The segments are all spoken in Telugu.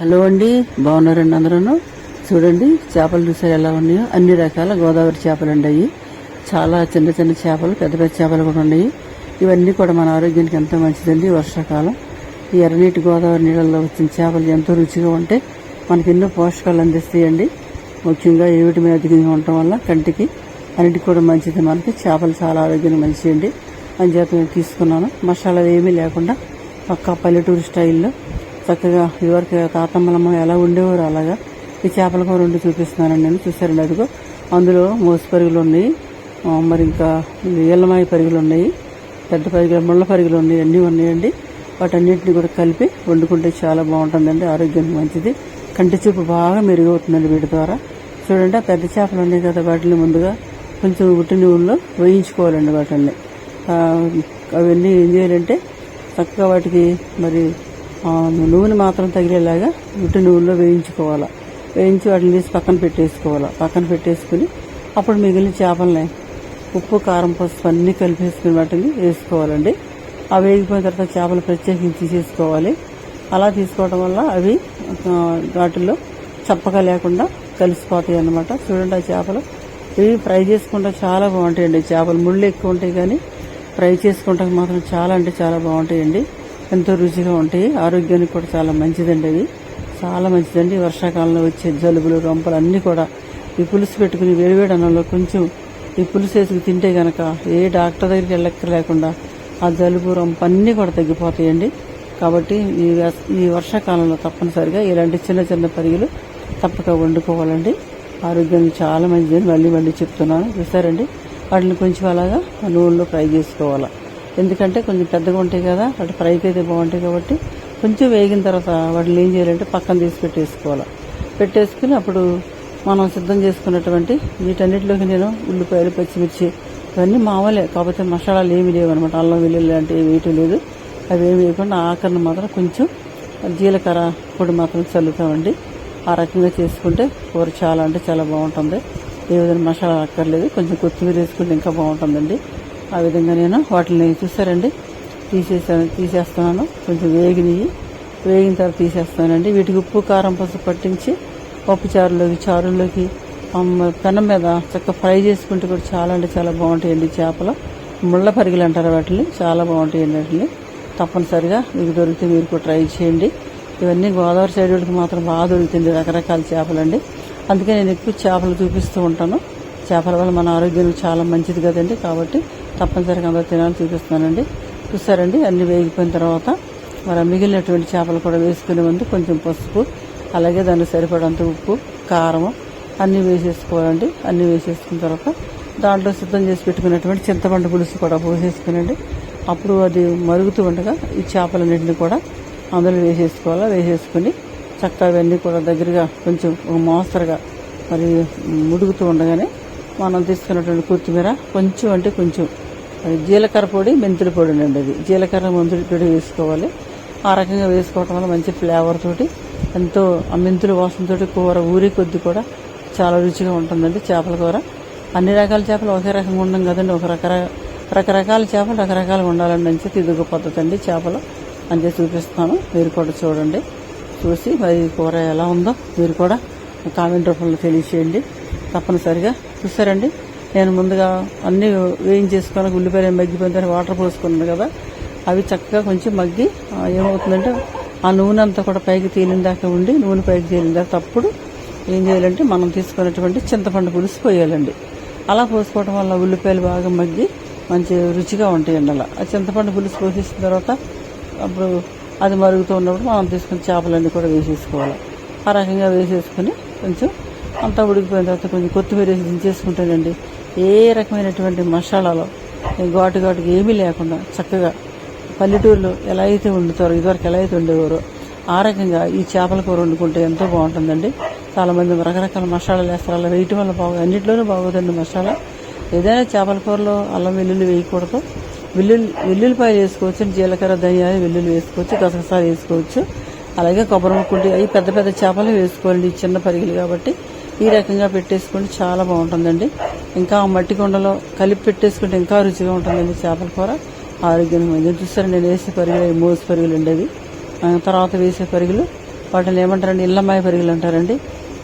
హలో అండి బాగున్నారండి అందరూ చూడండి చేపలు చూసారు ఎలా ఉన్నాయో? అన్ని రకాల గోదావరి చేపలు ఉన్నాయి చాలా చిన్న చిన్న చేపలు పెద్ద పెద్ద చేపలు కూడా ఉన్నాయి. ఇవన్నీ కూడా మన ఆరోగ్యానికి ఎంతో మంచిదండి వర్షాకాలం. ఈ ఎర్రనీటి గోదావరి నీళ్ళల్లో వచ్చిన చేపలు ఎంతో రుచిగా ఉంటే మనకి ఎన్నో పోషకాలు అందిస్తాయండి. ముఖ్యంగా ఏ విటమిన్ అధికంగా ఉండటం వల్ల కంటికి అన్నిటికి కూడా మంచిది. మనకి చేపలు చాలా ఆరోగ్యానికి మంచిదండి అని చేత నేను తీసుకున్నాను. మసాలాలు ఏమీ లేకుండా పక్కా పల్లెటూరు స్టైల్లో చక్కగా ఇదివరకు తాతమ్మలమ్మ ఎలా ఉండేవారు అలాగా ఈ చేపల కూర వండి చూపిస్తున్నానండి నేను. చూసారండి అదిగో. అందులో మోసు పరుగులు ఉన్నాయి. మరి ఇంకా ఎల్లమాయి పరుగులు ఉన్నాయి. పెద్ద పరుగులు ముళ్ళ పరుగులు ఉన్నాయి. అన్నీ ఉన్నాయండి. వాటన్నిటిని కూడా కలిపి వండుకుంటే చాలా బాగుంటుందండి. ఆరోగ్యానికి మంచిది. కంటి చూపు బాగా మెరుగవుతుందండి వీటి ద్వారా. చూడండి ఆ పెద్ద చేపలు ఉన్నాయి కదా వాటిని ముందుగా కొంచెం ఉట్టి నూనెలో వేయించుకోవాలండి వాటిని. అవన్నీ ఏం చేయాలంటే చక్కగా వాటికి మరి నూనె మాత్రం తగిలేలాగా ఉట్టి నూనెలో వేయించుకోవాలి. వేయించి వాటిని తీసి పక్కన పెట్టేసుకోవాలి. పక్కన పెట్టేసుకుని అప్పుడు మిగిలిన చేపలని ఉప్పు కారం పసుపు అన్నీ కలిపేసుకుని వాటిని వేసుకోవాలండి. అవి వేగిపోయిన తర్వాత చేపలు ప్రత్యేకించి తీసేసుకోవాలి. అలా తీసుకోవడం వల్ల అవి వాటిల్లో చప్పగా లేకుండా కలిసిపోతాయి అన్నమాట. చూడండి ఆ చేపలు. ఇవి ఫ్రై చేసుకుంటే చాలా బాగుంటాయండి. చేపలు ముళ్ళు ఎక్కువ ఉంటాయి కానీ ఫ్రై చేసుకుంటే మాత్రం చాలా అంటే చాలా బాగుంటాయండి. ఎంతో రుచిగా ఉంటాయి. ఆరోగ్యానికి కూడా చాలా మంచిదండి అవి. చాలా మంచిదండి. వర్షాకాలంలో వచ్చే జలుబులు రొంపలు అన్నీ కూడా ఈ పులుసు పెట్టుకుని వేడివేడి అన్నంలో కొంచెం ఈ పులుసు వేసుకు తింటే గనక ఏ డాక్టర్ దగ్గరికి వెళ్ళక్క లేకుండా ఆ జలుబు రొంప అన్నీ కూడా తగ్గిపోతాయండి. కాబట్టి ఈ ఈ వర్షాకాలంలో తప్పనిసరిగా ఇలాంటి చిన్న చిన్న పరిగెలు తప్పక వండుకోవాలండి. ఆరోగ్యానికి చాలా మంచిదని మళ్ళీ మళ్ళీ చెప్తున్నాను. చూసారండి? వాటిని కొంచెం అలాగా నూనెలో ఫ్రై చేసుకోవాలి. ఎందుకంటే కొంచెం పెద్దగా ఉంటాయి కదా వాటి ఫ్రైకి అయితే బాగుంటాయి కాబట్టి కొంచెం వేగిన తర్వాత వాటిని ఏం చేయాలంటే పక్కన తీసి పెట్టేసుకోవాలి. పెట్టేసుకుని అప్పుడు మనం సిద్ధం చేసుకున్నటువంటి వీటన్నిటిలోకి నేను ఉల్లిపాయలు పచ్చిమిర్చి ఇవన్నీ మామూలే కాకపోతే మసాలాలు ఏమీ లేవు అనమాట అల్లం వెల్లుల్లి లాంటివి వేయటం లేదు. అవి ఏమి వేయకుండా ఆఖరిని మాత్రం కొంచెం జీలకర్ర పొడి మాత్రం చల్లుతామండి. ఆ రకంగా చేసుకుంటే కూర చాలా అంటే చాలా బాగుంటుంది. ఏ విధంగా మసాలా అక్కర్లేదు. కొంచెం కొత్తిమీర వేసుకుంటే ఇంకా బాగుంటుందండి. ఆ విధంగా నేను వాటిని చూసారండి. తీసేసాను తీసేస్తున్నాను. కొంచెం వేగినవి వేగిన తర్వాత తీసేస్తానండి. వీటికి ఉప్పు కారం పసుపు పట్టించి పప్పు చారులోకి చారులోకి పెనం మీద చక్కగా ఫ్రై చేసుకుంటే కూడా చాలా అంటే చాలా బాగుంటాయండి చేపలు. ముళ్ళ పరిగెలు అంటారు వాటిని. చాలా బాగుంటాయండి వాటిని. తప్పనిసరిగా మీకు దొరికితే మీరు కూడా ట్రై చేయండి. ఇవన్నీ గోదావరి సైడ్ వాళ్ళకి మాత్రం బాగా దొరుకుతుంది రకరకాల చేపలండి. అందుకే నేను ఎక్కువ చేపలు చూపిస్తూ ఉంటాను. చేపల వల్ల మన ఆరోగ్యానికి చాలా మంచిది కదండి. కాబట్టి తప్పనిసరిగా అందరూ తినాలని చూపిస్తున్నానండి. చూసారండి అన్ని వేగిపోయిన తర్వాత మరి మిగిలినటువంటి చేపలు కూడా వేసుకునే ముందు కొంచెం పసుపు అలాగే దానికి సరిపడంత ఉప్పు కారం అన్నీ వేసేసుకోవాలండి. అన్నీ వేసేసుకున్న తర్వాత దాంట్లో సిద్ధం చేసి పెట్టుకున్నటువంటి చింతపండు పులుసు కూడా పోసేసుకునండి. అప్పుడు అది మరుగుతూ ఉండగా ఈ చేపలన్నింటినీ కూడా అందులో వేసేసుకోవాలి? వేసేసుకుని చక్కగా ఇవన్నీ కూడా దగ్గరగా కొంచెం ఒక మోస్తరుగా మరి ముడుగుతూ ఉండగానే మనం తీసుకున్నటువంటి కొత్తిమీర కొంచెం అంటే కొంచెం జీలకర్ర పొడి మెంతుల పొడి అండి అది. జీలకర్ర మెంతుల పొడి వేసుకోవాలి. ఆ రకంగా వేసుకోవటం వల్ల మంచి ఫ్లేవర్ తోటి ఎంతో ఆ మెంతుల వాసనతోటి కూర ఊరి కొద్ది కూడా చాలా రుచిగా ఉంటుందండి చేపల కూర. అన్ని రకాల చేపలు ఒకే రకంగా ఉండం కదండి. ఒక రకర రకరకాల చేపలు రకరకాలుగా ఉండాలండి అని చెప్పి ఇది ఒక పద్ధతి అండి చేపలు. అని చూపిస్తాను మీరు కూడా చూడండి. చూసి మరి కూర ఎలా ఉందో మీరు కూడా కామెంట్ రూపంలో తెలియచేయండి. తప్పనిసరిగా చూసారండి నేను ముందుగా అన్నీ వేయించేసుకొని ఉల్లిపాయలు మగ్గిపోయిన తర్వాత వాటర్ పోసుకున్నాను కదా అవి చక్కగా కొంచెం మగ్గి ఏమవుతుందంటే ఆ నూనె అంతా కూడా పైకి తేలిన దాకా ఉండి నూనె పైకి తేలిన దాకా అప్పుడు ఏం చేయాలంటే మనం తీసుకున్నటువంటి చింతపండు పులుసు పోయాలండి. అలా పోసుకోవడం వల్ల ఉల్లిపాయలు బాగా మగ్గి మంచి రుచిగా ఉంటాయండి అలా. ఆ చింతపండు పులుసు పోసేసిన తర్వాత అప్పుడు అది మరుగుతూ ఉన్నప్పుడు మనం తీసుకుని చేపలన్నీ కూడా వేసేసుకోవాలి. ఆ రకంగా వేసేసుకుని కొంచెం అంతా ఉడికిపోయిన తర్వాత కొంచెం కొత్తిమీర వేసి దించేసుకుంటానండి. ఏ రకమైనటువంటి మసాలాలు ఘాటు ఘాటుగా ఏమీ లేకుండా చక్కగా పల్లెటూరులో ఎలా అయితే వండుతారో ఇదివరకు ఎలా అయితే ఉండేవారో ఆ రకంగా ఈ చేపల కూర వండుకుంటే ఎంతో బాగుంటుందండి. చాలామంది రకరకాల మసాలాలు వేస్తారు. అలా వేయటం వల్ల బాగు అన్నింటిలోనూ బాగోదండి మసాలా. ఏదైనా చేపల కూరలో అల్లం వెల్లుల్లి వేయకూడదు. వెల్లుల్లి వెల్లుల్లిపాయలు వేసుకోవచ్చు జీలకర్ర ధనియాలు వెల్లుల్లి వేసుకోవచ్చు గసగసాలు వేసుకోవచ్చు. అలాగే కొబ్బరి ముక్కుంటే అవి పెద్ద పెద్ద చేపలు వేసుకోవాలండి చిన్న పరిగిలు కాబట్టి. ఈ రకంగా పెట్టేసుకుంటే చాలా బాగుంటుందండి. ఇంకా మట్టి కొండలో కలిపి పెట్టేసుకుంటే ఇంకా రుచిగా ఉంటుందండి చేపల కూర. ఆరోగ్యం మంచిది. చూసారు నేను వేసే పరుగులు మోసి పరుగులు ఉండేవి. తర్వాత వేసే పరుగులు వాటిని ఏమంటారండి ఇళ్ళమ్మాయి పరుగులు అంటారండి.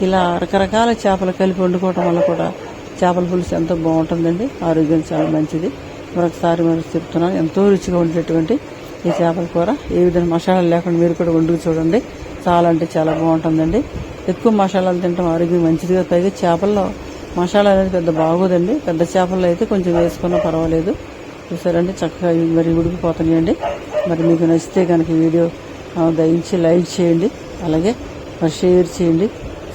ఇలా రకరకాల చేపలు కలిపి వండుకోవటం వల్ల కూడా చేపల పులుసు ఎంతో బాగుంటుందండి. ఆరోగ్యం చాలా మంచిది. మరొకసారి మరి చెప్తున్నాను ఎంతో రుచిగా ఉండేటువంటి ఈ చేపల కూర. ఏ విధంగా మసాలాలు లేకుండా మీరు కూడా వండుకు చూడండి. చాలా అంటే చాలా బాగుంటుందండి. ఎక్కువ మసాలాలు తింటాం ఆరోగ్యం మంచిదిగా పైగా చేపల్లో మసాలా అనేది పెద్ద బాగోదండి. పెద్ద చేపల్లో అయితే కొంచెం వేసుకున్నా పర్వాలేదు. చూసారండి చక్కగా మరి ఉడికిపోతున్నాయండి. మరి మీకు నచ్చితే కనుక వీడియో దయించి లైక్ చేయండి. అలాగే మరి షేర్ చేయండి.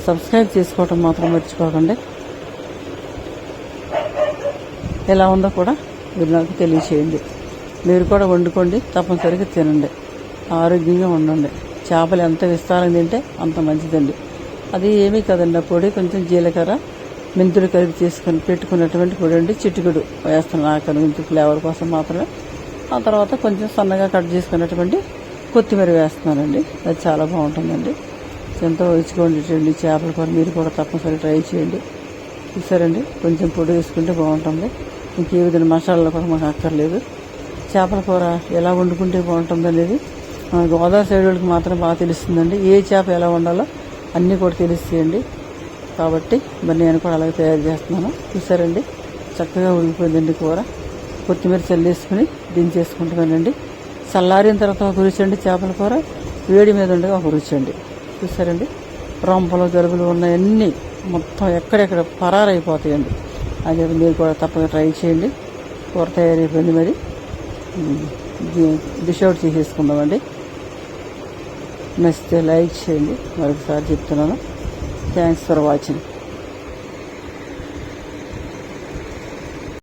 సబ్స్క్రైబ్ చేసుకోవటం మాత్రం మర్చిపోకండి. ఎలా ఉందో కూడా మీరు నాకు తెలియచేయండి. మీరు కూడా వండుకోండి. తప్పనిసరిగా తినండి. ఆరోగ్యంగా ఉండండి. చేపలు ఎంత విస్తారంగా తింటే అంత మంచిదండి. అది ఏమీ కదండి ఆ పొడి కొంచెం జీలకర్ర మెంతులు కలిపి తీసుకుని పెట్టుకున్నటువంటి పొడి అండి చిటికెడు వేస్తున్నాను ఆకలి మెంతు ఫ్లేవర్ కోసం మాత్రమే. ఆ తర్వాత కొంచెం సన్నగా కట్ చేసుకున్నటువంటి కొత్తిమీర వేస్తున్నానండి. అది చాలా బాగుంటుందండి. ఎంతో రుచిగా చేపల కూర మీరు కూడా తప్పనిసరి ట్రై చేయండి. చూసారండి కొంచెం పొడి వేసుకుంటే బాగుంటుంది. ఇంకే విధంగా మసాలాలు కూడా మాకు అక్కర్లేదు. చేపల కూర ఎలా వండుకుంటే బాగుంటుంది అనేది గోదావరి సైడ్ వాళ్ళకి మాత్రం బాగా తెలుస్తుందండి. ఏ చేప ఎలా వండాలో అన్నీ కూడా తెలుస్తాయండి. కాబట్టి మరి నేను కూడా అలాగే తయారు చేస్తున్నాను. చూసారండి? చక్కగా ఉడికిపోయిందండి కూర. కొత్తిమీర చల్లేసుకుని దించేసుకుంటున్నానండి. చల్లారిన తర్వాత ఒక రుచండి చేపల కూర. వేడి మీద ఉండగా ఒక రుచండి చూసారండి? రొంపలు జలుబులు ఉన్నాయన్నీ మొత్తం ఎక్కడెక్కడ పరారైపోతాయండి. అదే మీరు కూడా తప్పక ట్రై చేయండి. కూర తయారైపోయింది మరి. డిష్ అవుట్ చేసేసుకుందామండి. నచ్చితే లైక్ చేయండి. మరొకసారి చెప్తున్నాను. Thanks for watching